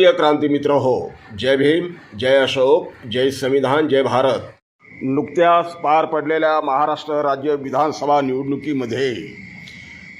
प्रिय क्रांती मित्र हो जय भीम जय अशोक जय संविधान जय भारत. नुकत्याच पार पडलेल्या महाराष्ट्र राज्य विधानसभा निवडणुकीमध्ये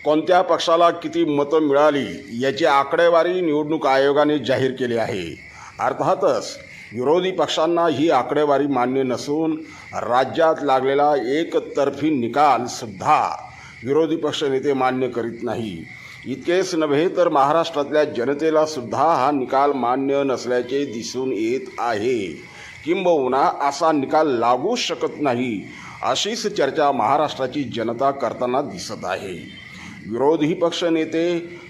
कोणत्या पक्षाला किती मतं मिळाली याची आकडेवारी निवडणूक आयोगाने जाहीर केली आहे. अर्थातच विरोधी पक्षांना ही आकडेवारी मान्य नसून राज्यात लागलेला एकतर्फी निकालसुद्धा विरोधी विरोधी पक्षनेते मान्य करीत नाही. इतकेच नव्हे तर महाराष्ट्रातल्या जनतेला सुद्धा हा निकाल मान्य नसल्याचे दिसून येत आहे. किंबहुना असा निकाल लागू शकत नाही अशीच चर्चा महाराष्ट्राची जनता करताना दिसत आहे. विरोधी पक्षनेते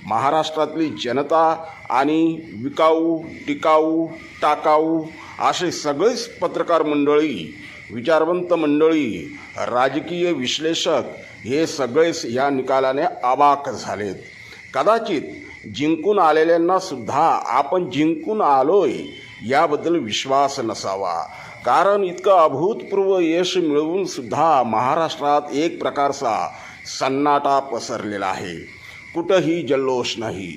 महाराष्ट्रातली जनता आणि विकाऊ टिकाऊ टाकाऊ असे सगळेच पत्रकार मंडळी विचारवंत मंडळी राजकीय विश्लेषक हे सगळेच या निकालाने अवाक झालेत. कदाचित जिंकून आलेल्यांना सुद्धा आपण जिंकून आलोय याबद्दल विश्वास नसावा. कारण इतकं अभूतपूर्व यश मिळवून सुद्धा महाराष्ट्रात एक प्रकारचा सन्नाटा पसरलेला आहे. कुठंही जल्लोष नाही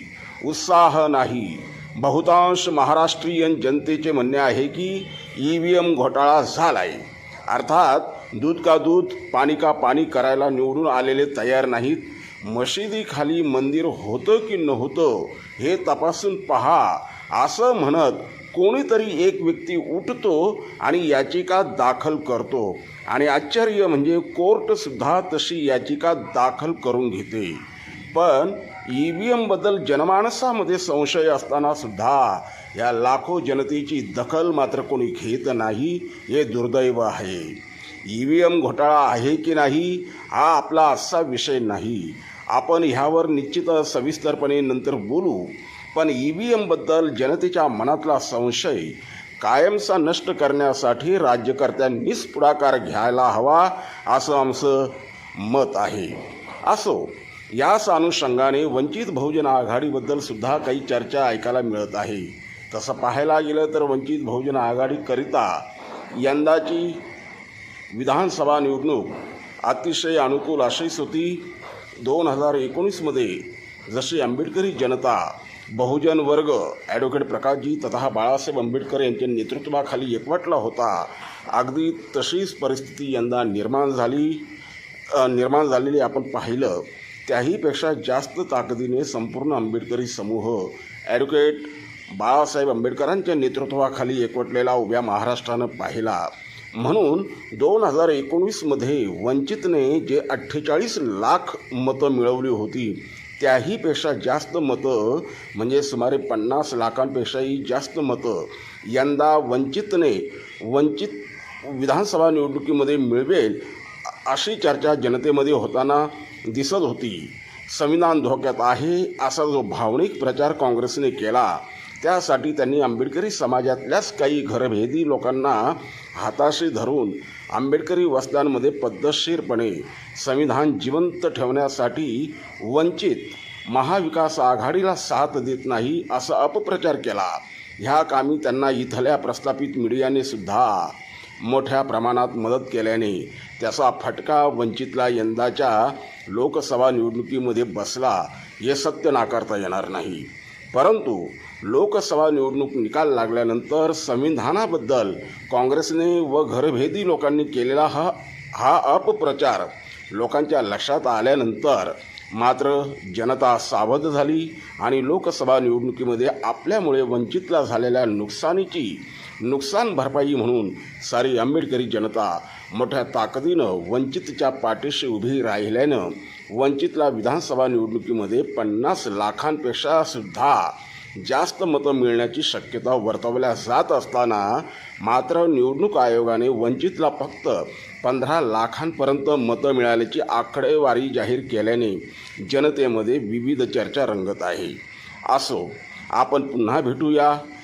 उत्साह नाही. बहुतांश महाराष्ट्रीयन जनतेचे म्हणणे आहे की ई व्ही एम घोटाळा झाला आहे अर्थात दूध का दूध पाणी का पाणी करायला निवडून आलेले तयार नाहीत. मशिदीखाली मंदिर होतं की नव्हतं हे तपासून पहा. असं म्हणत कोणीतरी एक व्यक्ती उठतो आणि याचिका दाखल करतो. आणि आश्चर्य म्हणजे कोर्टसुद्धा तशी याचिका दाखल करून घेते. पण ई व्ही एमबद्दल जनमानसामध्ये संशय असताना सुद्धा या लाखो जनतेची दखल मात्र कोणी घेत नाही हे दुर्दैव आहे. ई व्ही एम घोटाळा आहे की नाही हा आपला असा विषय नाही. आपण ह्यावर निश्चित सविस्तरपणे नंतर बोलू. पण ई व्ही एमबद्दल जनतेच्या मनातला संशय कायमचा नष्ट करण्यासाठी राज्यकर्त्यांनीच पुढाकार घ्यायला हवा असं आमचं मत आहे. असो याच अनुषंगाने वंचित बहुजन आघाडीबद्दल सुद्धा काही चर्चा ऐकायला मिळत आहे. तसं पाहायला गेलं तर वंचित बहुजन आघाडीकरिता यंदाची विधानसभा निवडणूक अतिशय अनुकूल अशीच होती. दोन हजार एकोणीसमध्ये जशी आंबेडकरी जनता बहुजन वर्ग ॲडव्होकेट प्रकाशजी तथा बाळासाहेब आंबेडकर यांच्या नेतृत्वाखाली एकवटला होता अगदी तशीच परिस्थिती यंदा निर्माण झाली निर्माण झालेली आपण पाहिलं. त्याहीपेक्षा जास्त ताकदीने संपूर्ण आंबेडकरी समूह ॲडव्होकेट बाळासाहेब आंबेडकरांच्या नेतृत्वाखाली एकवटलेला उभ्या महाराष्ट्रानं पाहिला. म्हणून दोन हजार एकोणीसमध्ये वंचितने जे अठ्ठेचाळीस लाख मतं मिळवली होती त्याहीपेक्षा जास्त मतं म्हणजे सुमारे पन्नास लाखांपेक्षाही जास्त मतं यंदा वंचितने वंचित विधानसभा निवडणुकीमध्ये मिळवेल अशी चर्चा जनतेमध्ये होताना दिसत होती. संविधान धोक्यात आहे असा जो भावनिक प्रचार काँग्रेसने केला त्यासाठी त्यांनी आंबेडकरी समाजातल्याच काही घरभेदी लोकांना हाताशी धरून आंबेडकरी वस्त्यांमध्ये पद्धतशीरपणे संविधान जिवंत ठेवण्यासाठी वंचित महाविकास आघाडीला साथ देत नाही असा अपप्रचार केला. ह्या कामी त्यांना इथल्या प्रस्थापित मीडियाने सुद्धा मोठ्या प्रमाणात मदत केल्याने त्याचा फटका वंचितला यंदाच्या लोकसभा निवडणुकीमध्ये बसला हे सत्य नाकारता येणार नाही. परंतु लोकसभा निवडणूक निकाल लागल्यानंतर संविधानाबद्दल काँग्रेसने व घरभेदी लोकांनी केलेला हा हा अपप्रचार लोकांच्या लक्षात आल्यानंतर मात्र जनता सावध झाली आणि लोकसभा निवडणुकीमध्ये आपल्यामुळे वंचितला झालेल्या नुकसानीची नुकसान भरपाई म्हणून सारी आंबेडकरी जनता मोठ्या ताकदीनं वंचितच्या पाठीशी उभी राहिल्यानं वंचितला विधानसभा निवडणुकीमध्ये पन्नास लाखांपेक्षा सुद्धा जास्त मतं मिळण्याची शक्यता वर्तवल्या जात असताना मात्र निवडणूक आयोगाने वंचितला फक्त पंधरा लाखांपर्यंत मतं मिळाल्याची आकडेवारी जाहीर केल्याने जनतेमध्ये विविध चर्चा रंगत आहे. असो आपण पुन्हा भेटूया.